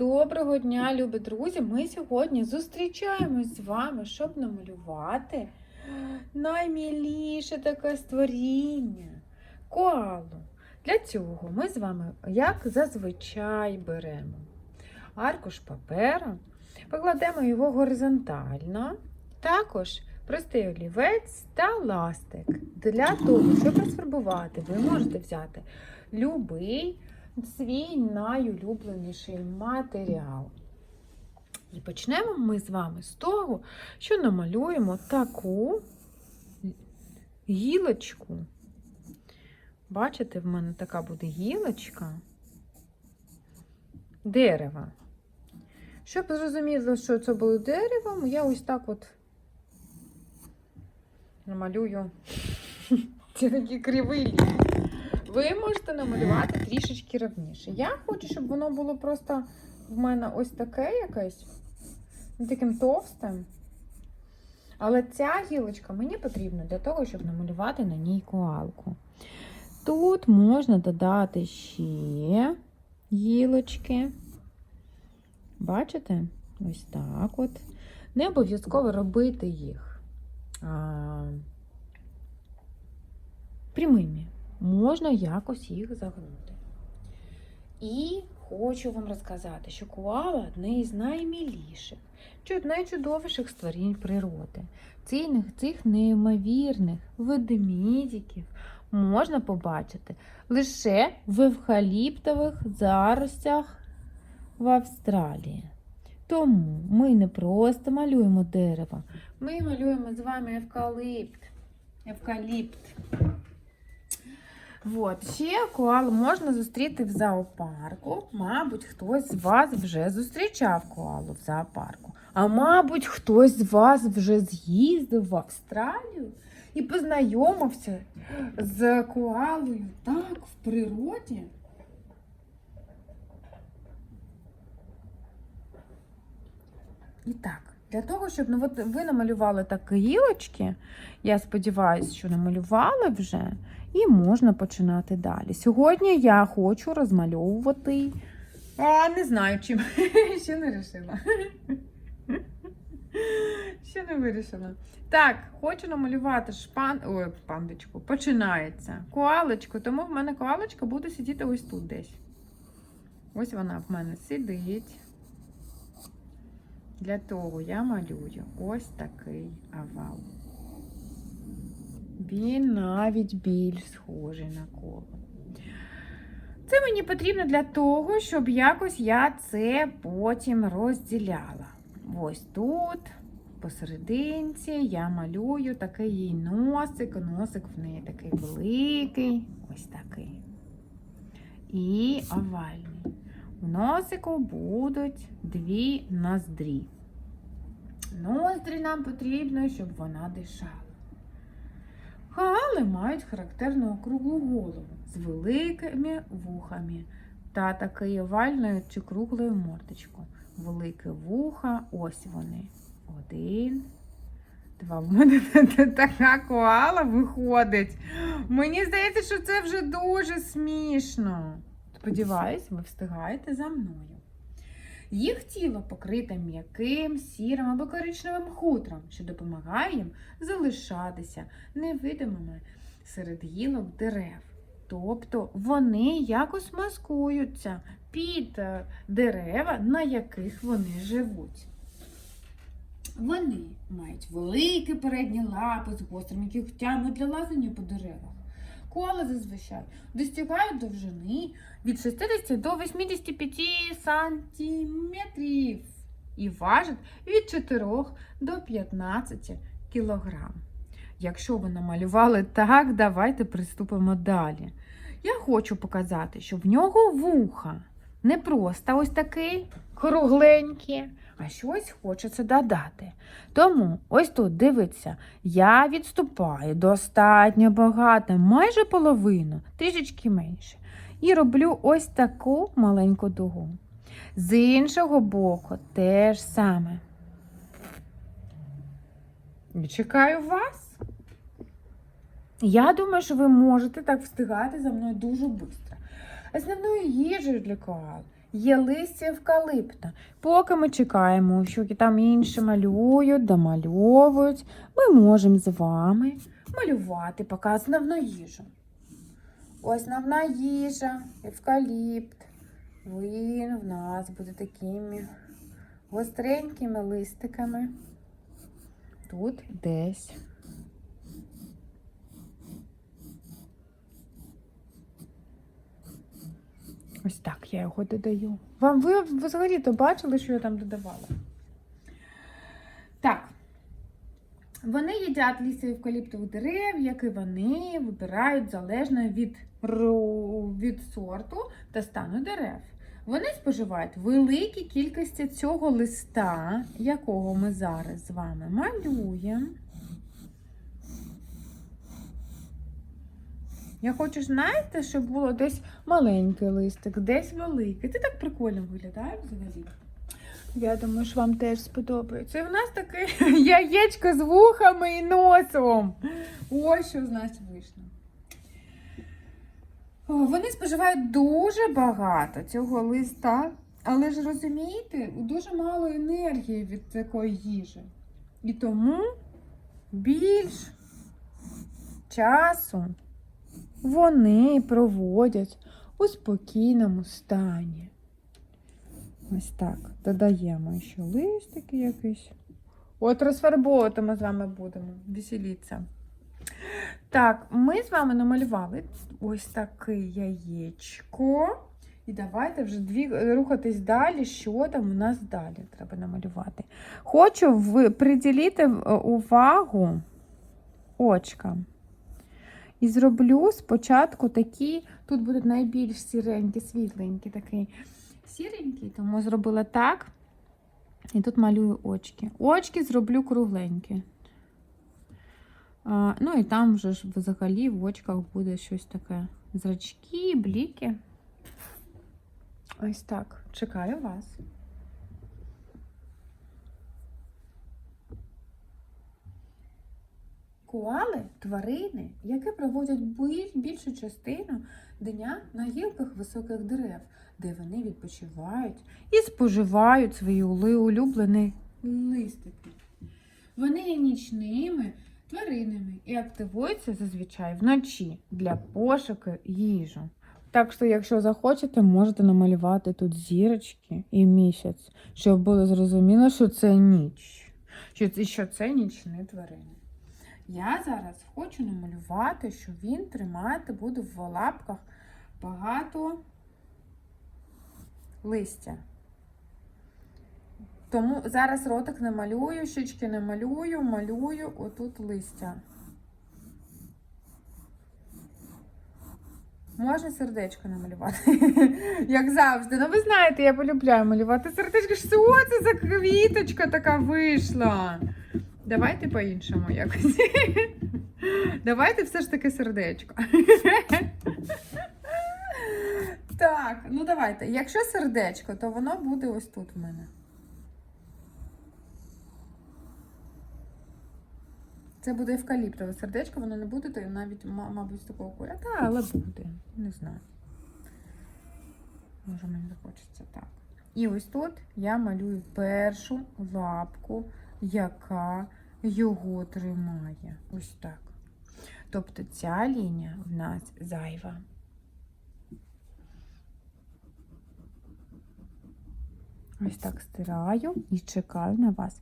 Доброго дня, любі друзі! Ми сьогодні зустрічаємось з вами, щоб намалювати найміліше таке створіння коалу. Для цього ми з вами, як зазвичай, беремо аркуш паперу, покладемо його горизонтально, також простий олівець та ластик. Для того, щоб розфарбувати, ви можете взяти любий свій найулюбленіший матеріал. І почнемо ми з вами з того, що намалюємо таку гілочку. Бачите, в мене така буде гілочка дерева. Щоб зрозуміти, що це було деревом, я ось так от намалюю ці такі криві лінії. Ви можете намалювати трішечки равніше. Я хочу, щоб воно було просто в мене ось таке якесь, таким товстим. Але ця гілочка мені потрібна для того, щоб намалювати на ній коалку. Тут можна додати ще гілочки. Бачите? Ось так от. Не обов'язково робити їх а, прямими можна якось їх загнути. І хочу вам розказати, що коала одне із найміліших, найчудовіших створінь природи. Цих, цих неймовірних ведмідиків можна побачити лише в евкаліптових заростях в Австралії. Тому ми не просто малюємо дерево, ми малюємо з вами евкаліпт. Евкаліпт. От, ще коалу можна зустріти в зоопарку. Мабуть, хтось з вас вже зустрічав коалу в зоопарку. А мабуть, хтось з вас вже з'їздив в Австралію і познайомився з коалою так в природі. І так, для того, щоб ну, от ви намалювали так гілочки, я сподіваюся, що намалювали вже. І можна починати далі. Сьогодні я хочу розмальовувати. А, не знаю чим. Ще не вирішила. Ще не вирішила. Так, хочу намалювати шпан... Ой, пандочку. Починається. Коалочку, тому в мене коалочка буде сидіти ось тут десь. Ось вона в мене сидить. Для того я малюю ось такий овал. Він навіть більш схожий на коло. Це мені потрібно для того, щоб якось я це потім розділяла. Ось тут, посерединці, я малюю такий їй носик. Носик в неї такий великий, ось такий. І овальний. У носику будуть дві ноздрі. Ноздрі нам потрібно, щоб вона дишала. Коали мають характерну округлу голову з великими вухами та такою овальною чи круглою мордочкою. Велике вуха, ось вони. Один, два. В мене така коала виходить. Мені здається, що це вже дуже смішно. Сподіваюсь, ви встигаєте за мною. Їх тіло покрите м'яким, сірим або коричневим хутром, що допомагає їм залишатися невидимими серед гілок дерев. Тобто вони якось маскуються під е, дерева, на яких вони живуть. Вони мають великі передні лапи з гострими кігтями для лазання по деревах. Коали зазвичай достигають довжини від 60 до 85 сантиметрів і важать від 4 до 15 кілограм. Якщо ви намалювали так, давайте приступимо далі. Я хочу показати, що в нього вуха не просто ось такий кругленький, а щось хочеться додати. Тому ось тут дивіться, я відступаю достатньо багато, майже половину, трішечки менше. І роблю ось таку маленьку дугу. З іншого боку, те ж саме. Чекаю вас. Я думаю, що ви можете так встигати за мною дуже швидко. Основною їжею для коал є листя евкалипта. Поки ми чекаємо, що там інші малюють, домальовують, ми можемо з вами малювати поки основну їжу. Основна їжа, евкаліпт. Він в нас буде такими гостренькими листиками. Тут десь. Ось так я його додаю. Вам ви взагалі-то бачили, що я там додавала? Так. Вони їдять листя евкаліптових дерев, які вони вибирають залежно від, від сорту та стану дерев. Вони споживають великі кількості цього листа, якого ми зараз з вами малюємо. Я хочу, знаєте, щоб було десь маленький листик, десь великий. Це так прикольно виглядає взагалі. Я думаю, що вам теж сподобається. І в нас таке яєчко з вухами і носом. Ось що з нас вийшло. Вони споживають дуже багато цього листа, але ж розумієте, дуже мало енергії від такої їжі. І тому більш часу вони проводять у спокійному стані. Ось так. Додаємо ще листики якісь. От розфарбовувати ми з вами будемо. Веселіться. Так, ми з вами намалювали ось таке яєчко. І давайте вже дві, рухатись далі, що там у нас далі треба намалювати. Хочу приділити е, увагу очкам. І зроблю спочатку такі, тут будуть найбільш сіренькі, світленькі, такий сіренький, тому зробила так. І тут малюю очки. Очки зроблю кругленькі. А, ну і там вже ж взагалі в очках буде щось таке. Зрачки, бліки. Ось так. Чекаю вас. Коали тварини, які проводять більшу частину дня на гілках високих дерев, де вони відпочивають і споживають свої улюблені листики. Вони є нічними тваринами і активуються зазвичай вночі для пошуку їжі. Так що, якщо захочете, можете намалювати тут зірочки і місяць, щоб було зрозуміло, що це ніч, що це нічні тварини. Я зараз хочу намалювати, що він тримати буде в лапках багато листя. Тому зараз ротик не малюю, щічки не малюю, малюю отут листя. Можна сердечко намалювати, як завжди. Ну, ви знаєте, я полюбляю малювати сердечко. Що це за квіточка така вийшла? Давайте по-іншому якось. Давайте все ж таки сердечко. Так, ну давайте. Якщо сердечко, то воно буде ось тут в мене. Це буде евкаліптове сердечко, воно не буде, то навіть, ма- мабуть, такого кольору. Та, але буде. Не знаю. Може, мені захочеться так. І ось тут я малюю першу лапку, яка його тримає. Ось так. Тобто ця лінія в нас зайва. Ось так стираю і чекаю на вас.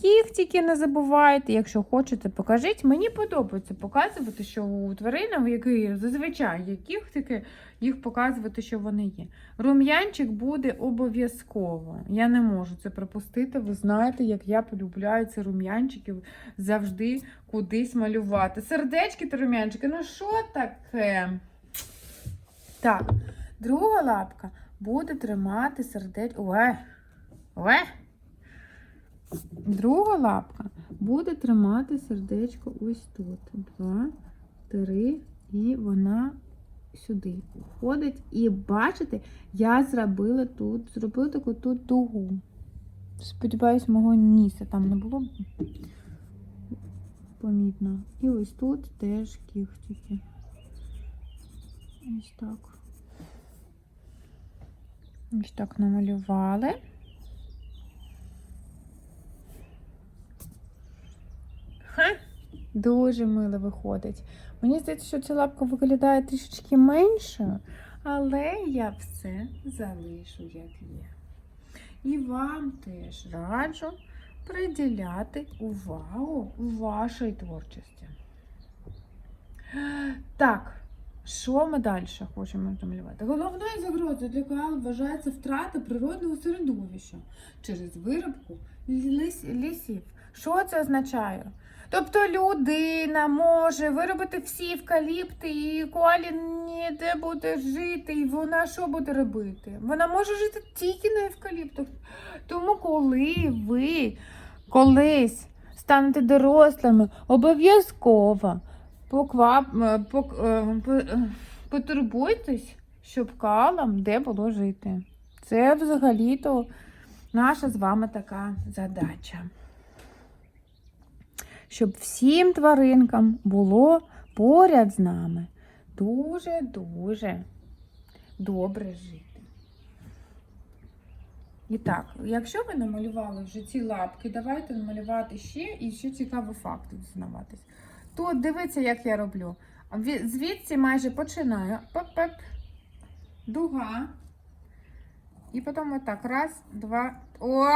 Кіхтики не забувайте, якщо хочете, покажіть. Мені подобається показувати, що у тварин, в яких зазвичай є кіхтики, їх показувати, що вони є. Рум'янчик буде обов'язково. Я не можу це пропустити. Ви знаєте, як я полюбляю ці рум'янчики завжди кудись малювати. Сердечки та рум'янчики, ну що таке? Так, друга лапка буде тримати сердечко. Ой. Друга лапка буде тримати сердечко ось тут. Два, три, і вона сюди входить. І бачите, я зробила тут, зробила таку тут дугу. Сподіваюсь, мого ніса там не було помітно. І ось тут теж кіхтики. Ось так. Ось так намалювали. Ха! Дуже мило виходить. Мені здається, що ця лапка виглядає трішечки меншою, але я все залишу, як є. І вам теж раджу приділяти увагу вашій творчості. Так, що ми далі хочемо намалювати? Головною загрозою для коал вважається втрата природного середовища через виробку лісів. Що це означає? Тобто людина може виробити всі евкаліпти, і коалі ніде буде жити, і вона що буде робити? Вона може жити тільки на евкаліптах. Тому, коли ви колись станете дорослими, обов'язково поквап, е, пок, е, е, потурбуйтесь, щоб калам де було жити. Це взагалі-то наша з вами така задача. Щоб всім тваринкам було поряд з нами дуже-дуже добре жити. І так, якщо ви намалювали вже ці лапки, давайте намалювати ще і ще цікаві факти дізнаватись. То дивіться, як я роблю. Звідси майже починаю. Пеп-пеп. Дуга. І потім отак. Раз, два, о,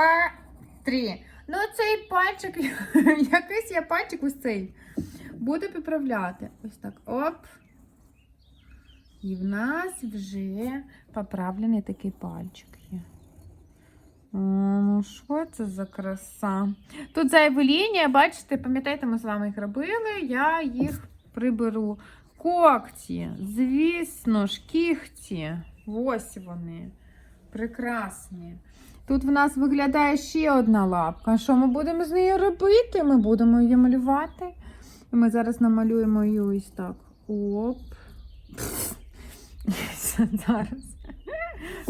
три. Ну, цей пальчик, якийсь я пальчик ось цей. Буду поправляти. Ось так. Оп. І в нас вже поправлений такий пальчик є. Ну що це за краса? Тут зайві лінії, бачите, пам'ятаєте, ми з вами їх робили, я їх приберу. Когті, звісно ж, кігті. Ось вони. Прекрасні. Тут в нас виглядає ще одна лапка. Що ми будемо з нею робити? Ми будемо її малювати. І ми зараз намалюємо її ось так. Оп. Зараз.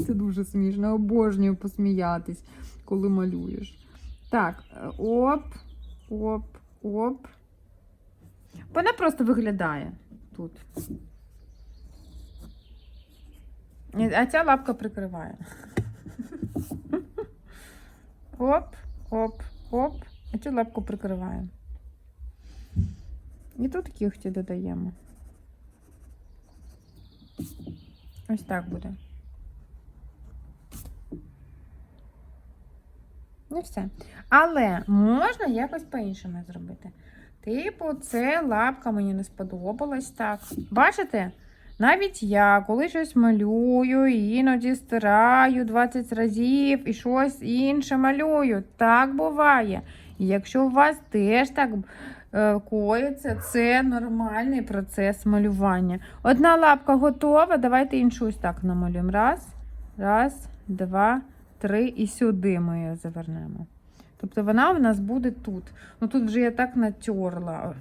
Це дуже смішно. Обожнюю посміятись, коли малюєш. Так, оп, оп, оп. Вона просто виглядає тут. А ця лапка прикриває. Оп, оп, оп. А цю лапку прикриває. І тут кігті додаємо. Ось так буде. І все. Але можна якось по-іншому зробити. Типу, це лапка мені не сподобалась так. Бачите? Навіть я, коли щось малюю, іноді стираю 20 разів і щось інше малюю. Так буває. І якщо у вас теж так е, коїться, це нормальний процес малювання. Одна лапка готова, давайте іншу ось так намалюємо. Раз, раз, два, три і сюди ми її завернемо. Тобто вона у нас буде тут. Ну тут вже я так натерла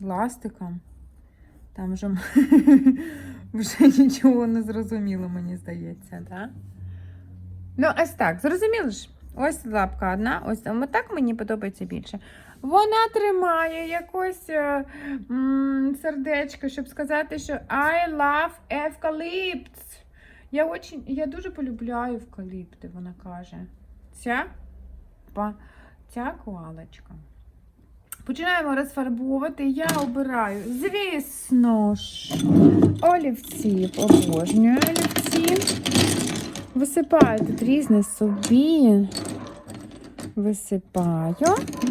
ластиком. Там вже, вже нічого не зрозуміло, мені здається, так? Ну, ось так, зрозуміло ж? Ось лапка одна, ось так мені подобається більше. Вона тримає якось е, м, сердечко, щоб сказати, що I love eucalypts. Я, очень, я дуже полюбляю евкаліпти, вона каже. Ця, ця коалочка. Починаємо розфарбовувати. Я обираю, звісно ж, олівці. Обожнюю олівці. Висипаю тут різне собі. Висипаю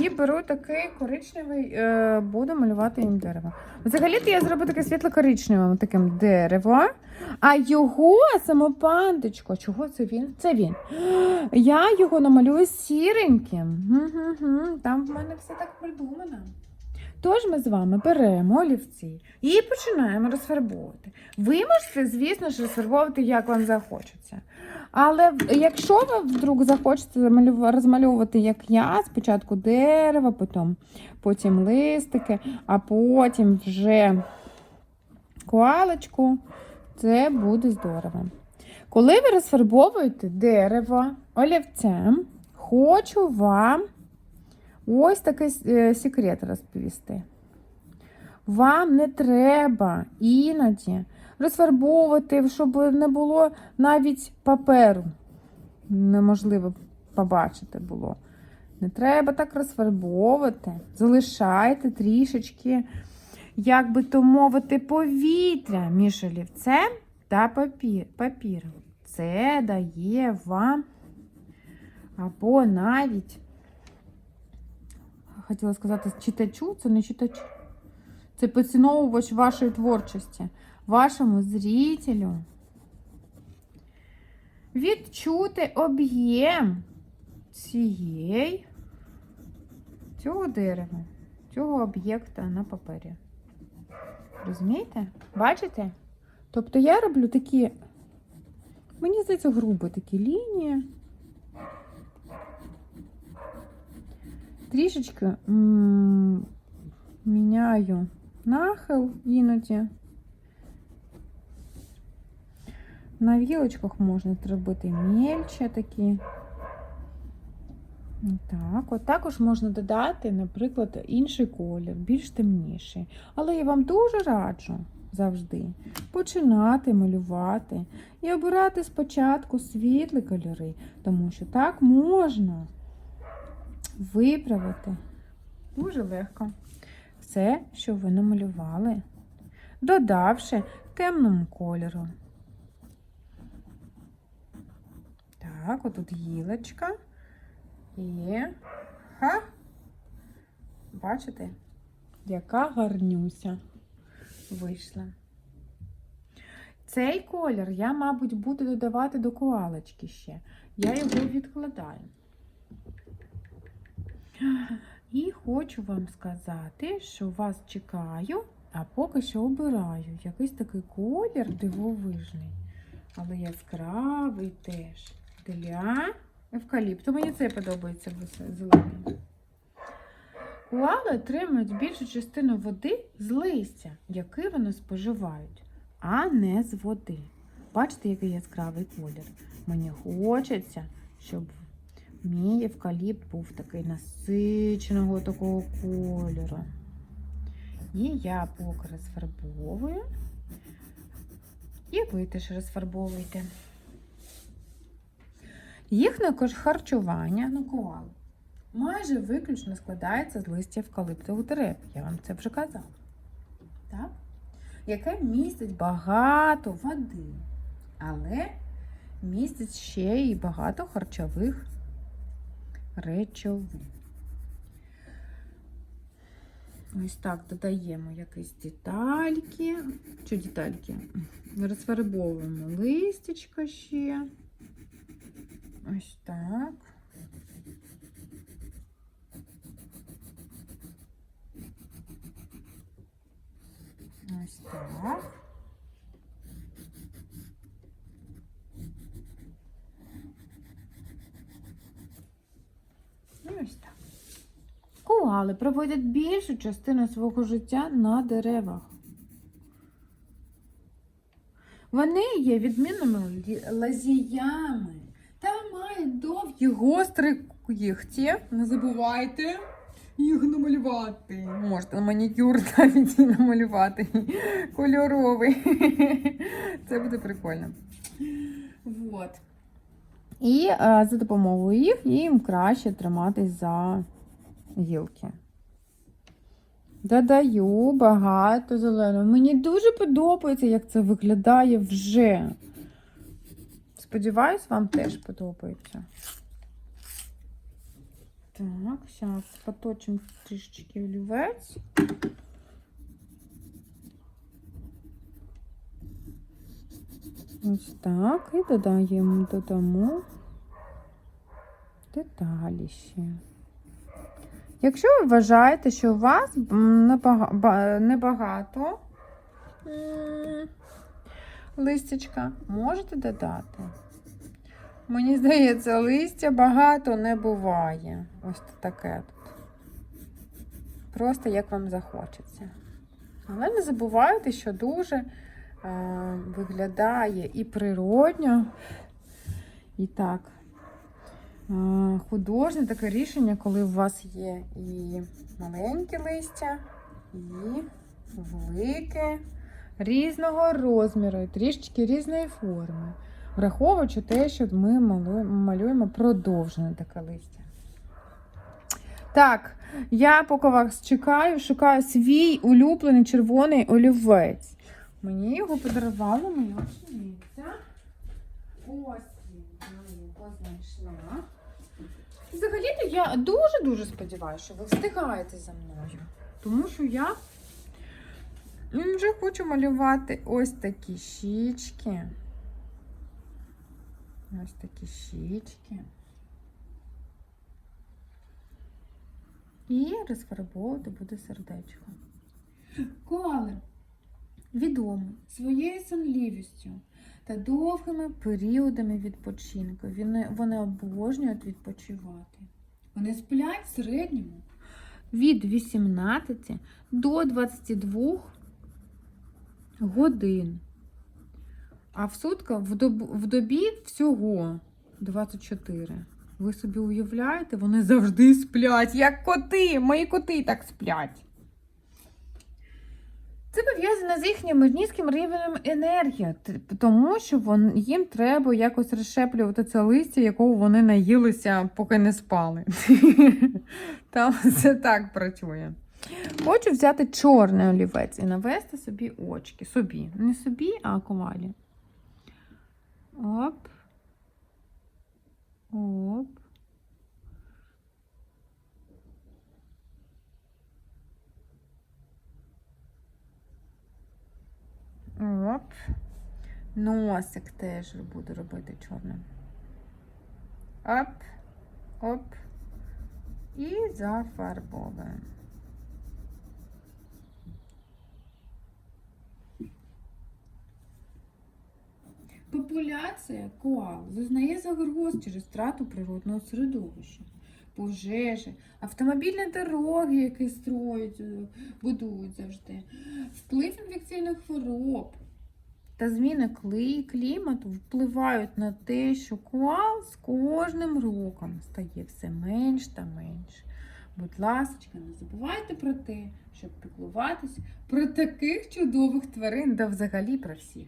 і беру такий коричневий, е, буду малювати їм дерево. Взагалі-то я зроблю таке світло-коричневим таким дерево, а його самопандочко, чого це він? Це він. Я його намалюю сіреньким. Там в мене все так придумано. Тож ми з вами беремо олівці і починаємо розфарбовувати. Ви можете, звісно ж, розфарбовувати, як вам захочеться. Але якщо ви вдруг захочете розмальовувати, як я, спочатку дерево, потім, потім листики, а потім вже коалочку, це буде здорово. Коли ви розфарбовуєте дерево олівцем, хочу вам ось такий е, секрет розповісти. Вам не треба іноді розфарбовувати, щоб не було навіть паперу. Неможливо побачити було. Не треба так розфарбовувати. Залишайте трішечки, як би то мовити, повітря між олівцем та папір, папіром. Це дає вам або навіть, хотіла сказати, читачу, це не читачу. Це поціновувач вашої творчості, вашому зрителю. Відчути об'єм цієї, цього дерева, цього об'єкта на папері. Розумієте? Бачите? Тобто я роблю такі, мені здається, грубі такі лінії. Трішечки міняю нахил іноді. На вілочках можна зробити мельче такі. Так, от також можна додати, наприклад, інший колір, більш темніший. Але я вам дуже раджу завжди починати малювати і обирати спочатку світлі кольори, тому що так можна виправити дуже легко все, що ви намалювали, додавши темному кольору. Так, отут гілочка. І ха. Бачите, яка гарнюся вийшла. Цей колір я, мабуть, буду додавати до коалочки ще. Я його відкладаю. І хочу вам сказати, що вас чекаю, а поки що обираю якийсь такий колір дивовижний, але яскравий теж для евкаліпту. Мені це подобається зелений. Коали отримують більшу частину води з листя, який вони споживають, а не з води. Бачите, який яскравий колір. Мені хочеться, щоб мій евкаліпт був такий насиченого такого кольору. І я поки розфарбовую, і ви теж розфарбовуйте. Їхнє харчування, ну коал, майже виключно складається з листя евкалиптових дерев. Я вам це вже казала. Так? Яке містить багато води, але містить ще і багато харчових речовин. Ось так додаємо якісь детальки. Що детальки? Розфарбовуємо листячко ще. Ось так. Ось так. Ось. Коали проводять більшу частину свого життя на деревах. Вони є відмінними лазіями та мають довгі гострі кігті. Не забувайте їх намалювати. Можете манікюр навіть і намалювати. Кольоровий. Це буде прикольно. Вот. І е, за допомогою їх їм краще триматись за гілки. Додаю багато зеленого. Мені дуже подобається, як це виглядає вже. Сподіваюсь, вам теж подобається. Так, зараз поточимо трішечки олівець. Ось так. І додаємо, додамо деталі ще. Якщо ви вважаєте, що у вас небагато листячка, можете додати. Мені здається, листя багато не буває. Ось таке тут. Просто як вам захочеться. Але не забувайте, що дуже виглядає і природньо, і так. е, Художнє таке рішення, коли у вас є і маленьке листя, і велике різного розміру і трішечки різної форми. Враховуючи те, що ми малюємо продовжене таке листя. Так, я поки вас чекаю, шукаю свій улюблений червоний олівець. Мені його подарувала моя учениця. Ось він, його знайшла. Взагалі-то я дуже-дуже сподіваюся, що ви встигаєте за мною. Тому що я вже хочу малювати ось такі щічки. Ось такі щічки. І розфарбовувати буде сердечко. Коалер відомий своєю сонливістю та довгими періодами відпочинку. Вони, вони обожнюють відпочивати. Вони сплять в середньому від 18 до 22 годин. А в сутках в, доб, в добі всього 24. Ви собі уявляєте, вони завжди сплять, як коти. Мої коти так сплять. Це пов'язано з їхнім низьким рівнем енергії, тому що вон, їм треба якось розшеплювати це листя, якого вони наїлися, поки не спали. Там це так працює. Хочу взяти чорний олівець і навести собі очки. Собі. Не собі, а ковалі. Оп. Оп. Оп. Носик теж буду робити чорним. Оп. Оп. І зафарбовуємо. Популяція коал зазнає загроз через втрату природного середовища, пожежі, автомобільні дороги, які строять, е, будують завжди, вплив інфекційних хвороб та зміни клімату впливають на те, що коал з кожним роком стає все менш та менш. Будь ласка, не забувайте про те, щоб піклуватися про таких чудових тварин, да взагалі про всіх.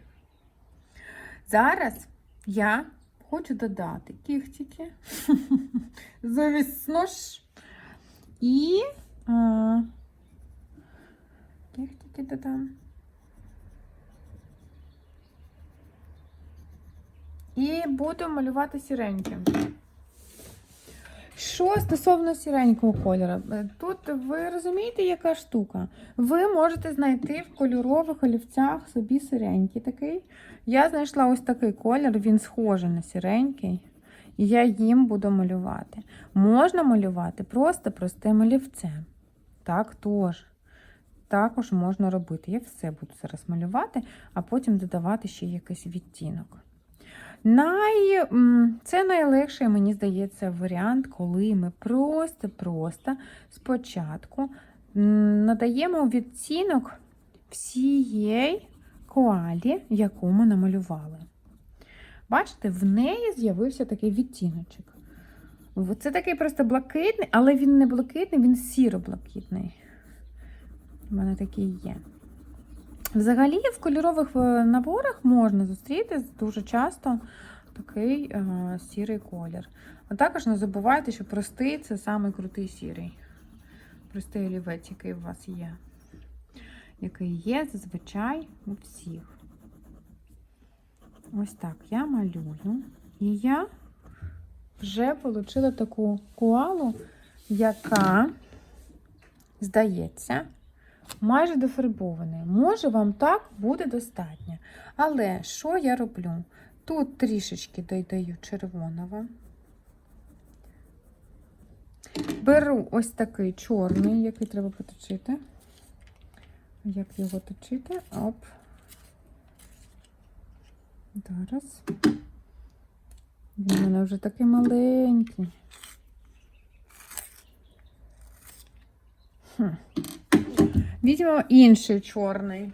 Зараз я хочу додати кіхтики, завісно ж, і а, кіхтики додам. І буду малювати сіреньким. Що стосовно сіренького кольору, Е, тут ви розумієте, яка штука? Ви можете знайти в кольорових олівцях собі сіренький такий. Я знайшла ось такий колір, він схожий на сіренький. І я їм буду малювати. Можна малювати просто простим олівцем. Так теж. Також можна робити. Я все буду зараз малювати, а потім додавати ще якийсь відтінок. Най... Це найлегший, мені здається, варіант, коли ми просто-просто спочатку надаємо відтінок всієї коалі, яку ми намалювали. Бачите, в неї з'явився такий відтіночок. Це такий просто блакитний, але він не блакитний, він сіро-блакитний. У мене такий є. Взагалі, в кольорових е, наборах можна зустріти дуже часто такий е, сірий колір. А також не забувайте, що простий це самий крутий сірий. Простий олівець, який у вас є. Який є зазвичай у всіх. Ось так я малюю. І я вже отримала таку коалу, яка, здається, майже дофарбований. Може, вам так буде достатньо. Але що я роблю? Тут трішечки додаю червоного. Беру ось такий чорний, який треба поточити. Як його точити? Оп. Зараз. Він у мене вже такий маленький. Хм. Візьмемо інший чорний.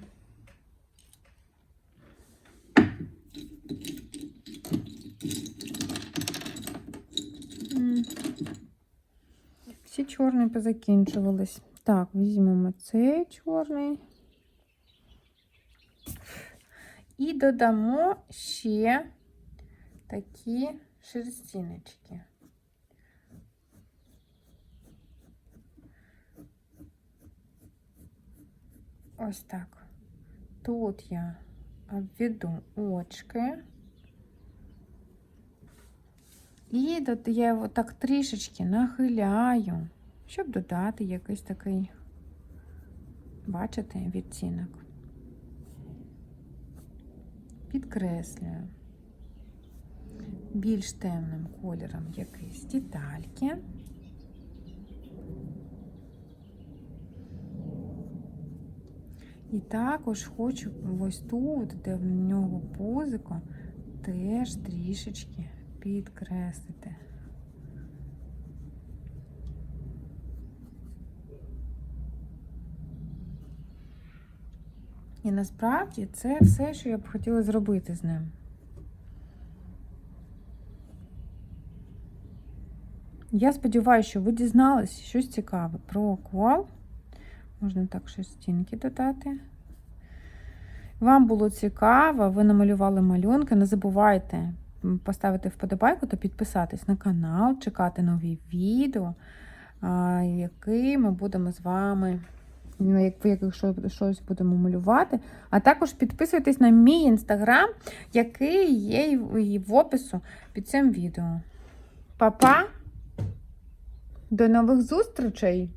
Всі чорні позакінчувались. Так, візьмемо цей чорний. І додамо ще такі шерстіночки. Ось так. Тут я обведу очки. І я його так трішечки нахиляю, щоб додати якийсь такий, бачите, відтінок. Підкреслюю більш темним кольором якісь детальки. І також хочу ось тут, де в нього пузико, теж трішечки підкреслити. І насправді це все, що я б хотіла зробити з ним. Я сподіваюся, що ви дізналися щось цікаве про коал. Можна так шерстінки додати. Вам було цікаво, ви намалювали малюнки. Не забувайте поставити вподобайку та підписатись на канал, чекати нові відео, які ми будемо з вами, ну, як якщо щось будемо малювати. А також підписуйтесь на мій інстаграм, який є в опису під цим відео. Па-па! До нових зустрічей!